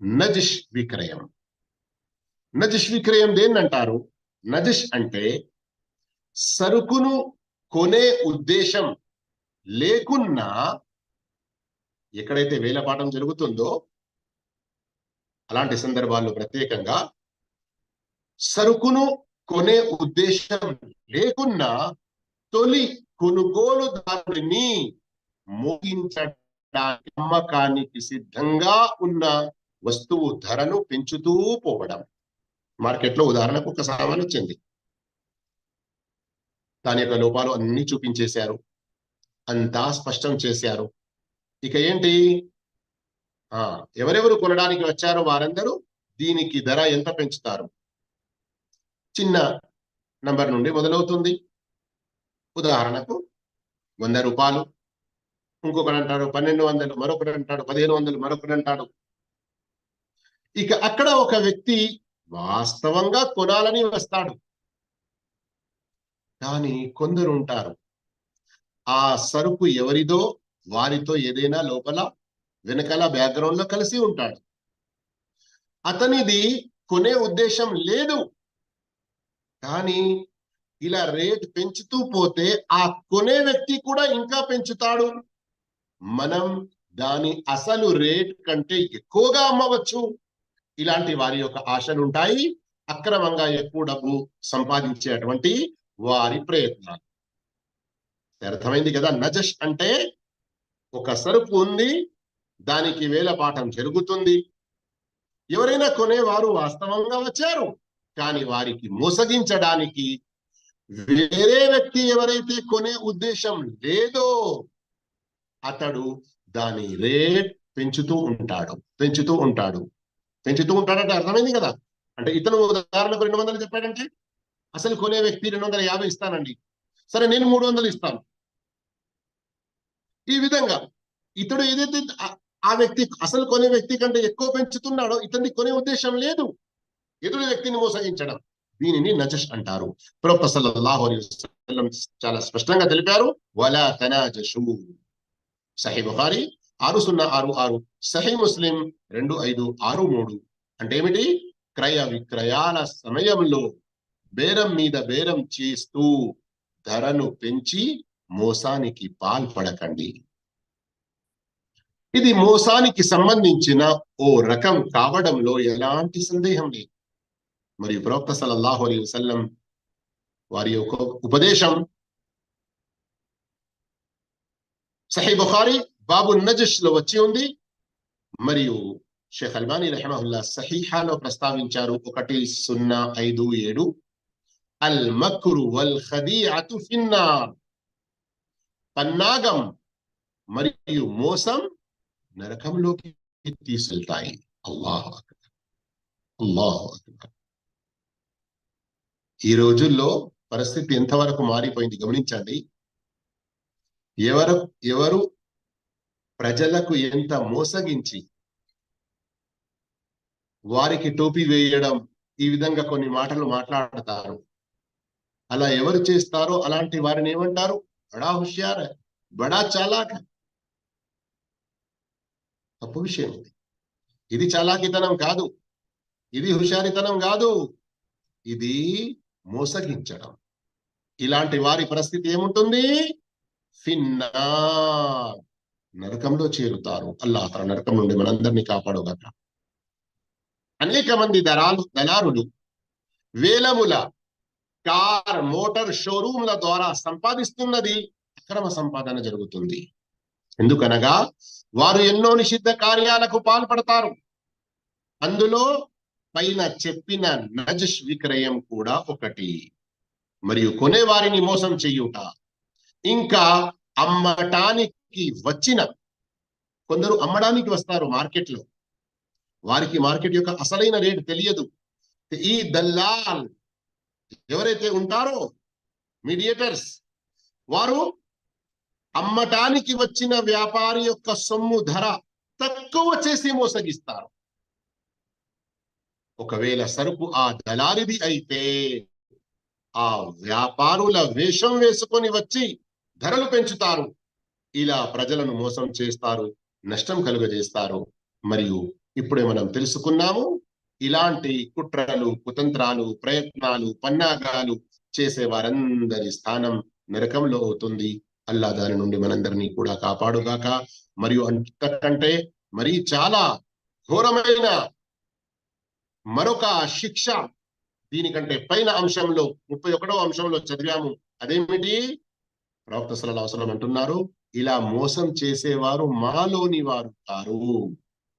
నజిష్ విక్రయం. నజిష్ విక్రయం దేన్నంటారు? నజిష్ అంటే సరుకును కొనే ఉద్దేశం లేకున్నా ఎక్కడైతే వేలపాఠం జరుగుతుందో అలాంటి సందర్భాల్లో ప్రత్యేకంగా సరుకును కొనే ఉద్దేశం లేకున్నా తొలి కొనుగోలుదారుడిని మోగించడానికి అమ్మకానికి సిద్ధంగా ఉన్న వస్తువు ధరను పెంచుతూ పోవడం. మార్కెట్లో ఉదాహరణకు ఒక సామాన్ వచ్చింది. దాని యొక్క లోపాలు అన్ని చూపించేశారు. అంతా స్పష్టం చేశారు. ఇక ఏంటి? ఆ ఎవరెవరు కొనడానికి వచ్చారో వారందరూ దీనికి ధర ఎంత పెంచుతారు? చిన్న నంబర్ నుండి మొదలవుతుంది. ఉదాహరణకు వంద రూపాయలు. ఇంకొకడు అంటాడు పన్నెండు వందలు మరొకడు అంటాడు పదిహేను వందలు మరొకడు అంటాడు ఇక అక్కడ ఒక వ్యక్తి వాస్తవంగా కొనాలని వస్తాడు. కానీ కొందరు ఉంటారు. ఆ సరుకు ఎవరిదో వారితో ఏదైనా లోపల వెనకాల బ్యాక్గ్రౌండ్లో కలిసి ఉంటాడు. అతనిది కొనే ఉద్దేశం లేదు. కానీ ఇలా రేట్ పెంచుతూ పోతే ఆ కొనే వ్యక్తి కూడా ఇంకా పెంచుతాడు. మనం దాని అసలు రేట్ కంటే ఎక్కువగా అమ్మవచ్చు. ఇలాంటి వారి యొక్క ఆశలు ఉంటాయి అక్రమంగా ఎక్కువ డబ్బు సంపాదించేటువంటి వారి ప్రయత్నాలు. అర్థమైంది కదా? నజష్ అంటే ఒక సరుకు ఉంది దానికి వేల పాఠం జరుగుతుంది. ఎవరైనా కొనేవారు వాస్తవంగా వచ్చారు కానీ వారికి మోసగించడానికి వేరే వ్యక్తి ఎవరైతే కొనే ఉద్దేశం లేదో అతడు దాని రేట్ పెంచుతూ ఉంటాడు పెంచుతూ ఉంటాడు. పెంచుతూ ఉంటాడంటే అర్థమైంది కదా? అంటే ఇతను ఉదాహరణకు రెండు వందలు చెప్పాడంటే అసలు కొనే వ్యక్తి రెండు వందల యాభై ఇస్తానండి. సరే నేను మూడు వందలు ఇస్తాను. ఈ విధంగా ఇతడు ఏదైతే ఆ వ్యక్తి అసలు కొనే వ్యక్తి కంటే ఎక్కువ పెంచుతున్నాడో ఇతన్ని కొనే ఉద్దేశం లేదు. ఎదురు వ్యక్తిని మోసగించడం. దీనిని నజష్ అంటారు. ప్రొఫెసర్ సల్లల్లాహు అలైహి చాలా స్పష్టంగా తెలిపారు. వలా తనాజషు. సహీ బుఖారి ఆరు సున్నా ఆరు ఆరు. సహీ ముస్లిం రెండు ఐదు ఆరు మూడు. అంటే ఏమిటి? క్రయ విక్రయాల సమయంలో బేరం మీద బేరం చేస్తూ ధరను పెంచి మోసానికి పాల్పడకండి. ఇది మోసానికి సంబంధించిన ఓ రకం కావడంలో ఎలాంటి సందేహం లేదు. మరియు ప్రవక్త సలల్లాహు అలీ వసల్లం వారి యొక్క ఉపదేశం సహీ బుఖారి బాబు నజష్లో వచ్చి ఉంది మరియు షేఖ్ అల్బానీ రహమహుల్లా సహీహాలో ప్రస్తావించారు ఒకటి సున్నా ఐదు ఏడు అల్ మక్రు వల్ ఖదీఅతు ఫిన్నార్ పన్నాగం మరియు మోసం నరకంలోకి తీసుకెళ్తాయి ఈ రోజుల్లో పరిస్థితి ఎంతవరకు మారిపోయింది గమనించండి. ఎవరు ఎవరు ప్రజలకు ఎంత మోసగించి వారికి టోపీ వేయడం ఈ విధంగా కొన్ని మాటలు మాట్లాడతారు. అలా ఎవరు చేస్తారో అలాంటి వారిని ఏమంటారు? బడా హుషియార్ బడా చాలాక్. తప్పు విషయం ఇది. ఇది చాలాకితనం కాదు. ఇది హుషారితనం కాదు. ఇది మోసగించడం. ఇలాంటి వారి పరిస్థితి ఏముంటుంది? ఫిన్నా నరకంలో చేరుతారు. అల్లా తన నరకం నుండి మనందరినీ కాపాడుగాక. అనేక మంది దళాలు దళారులు వేలముల కార్ మోటార్ షోరూమ్ల ద్వారా సంపాదిస్తున్నది అక్రమ సంపాదన జరుగుతుంది. ఎందుకనగా వారు ఎన్నో నిషిద్ధ కార్యాలకు పాల్పడతారు. అందులో పైన చెప్పిన నజష్ విక్రయం కూడా ఒకటి. మరియు కొనేవారిని మోసం చెయ్యుట ఇంకా అమ్మటానికి వచ్చిన కొందరు అమ్మడానికి వస్తారు మార్కెట్లో వారికి మార్కెట్ యొక్క అసలైన రేటు తెలియదు. ఈ దల్లాల్ ఎవరైతే ఉంటారో మీడియేటర్స్ వారు అమ్మటానికి వచ్చిన వ్యాపారి యొక్క సొమ్ము ధర తక్కువ చేసి మోసగిస్తారు. ఒకవేళ సరుకు ఆ దళారిది అయితే ఆ వ్యాపారుల వేషం వేసుకొని వచ్చి ధరలు పెంచుతారు. ఇలా ప్రజలను మోసం చేస్తారు నష్టం కలుగజేస్తారు. మరియు ఇప్పుడే మనం తెలుసుకున్నాము ఇలాంటి కుట్రలు కుతంత్రాలు ప్రయత్నాలు పన్నాగాలు చేసే వారందరి స్థానం నరకంలో అవుతుంది. అల్లా దాని నుండి మనందరినీ కూడా కాపాడుగాక. మరియు అంతకంటే మరి చాలా ఘోరమైన మరొక శిక్ష దీనికంటే పైన అంశంలో ముప్పై ఒకటో అంశంలో చదివాము. అదేమిటి? ప్రవక్త సలహా అవసరం అంటున్నారు ఇలా మోసం చేసేవారు మాలోని వారు కారు.